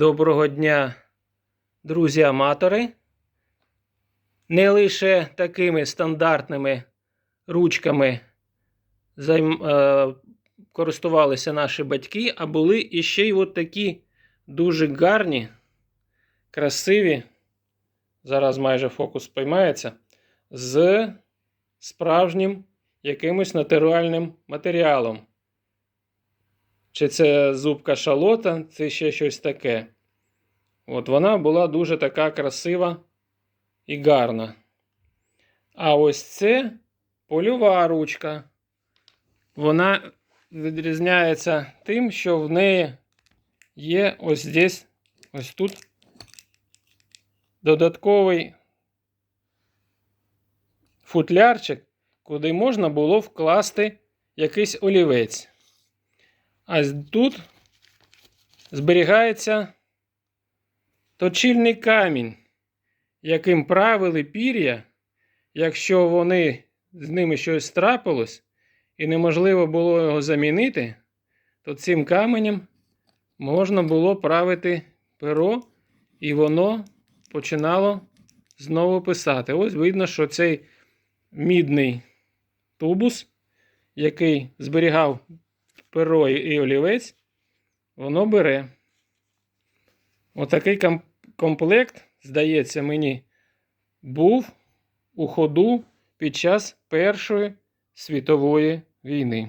Доброго дня, друзі-аматори. Не лише такими стандартними ручками займ... е... користувалися наші батьки, а були іще й от такі дуже гарні, красиві. Зараз майже фокус спіймається. З справжнім якимось натуральним матеріалом. Чи це зубка шалота, це ще щось таке. От вона була дуже така красива і гарна. А ось це польова ручка. Вона відрізняється тим, що в неї є ось здесь, ось тут додатковий футлярчик, куди можна було вкласти якийсь олівець. А тут зберігається точильний камінь, яким правили пір'я, якщо вони з ними щось трапилось і неможливо було його замінити, то цим каменем можна було правити перо, і воно починало знову писати. Ось видно, що цей мідний тубус, який зберігав перо і олівець, воно бере. Отакий комплект, здається мені, був у ходу під час Першої світової війни.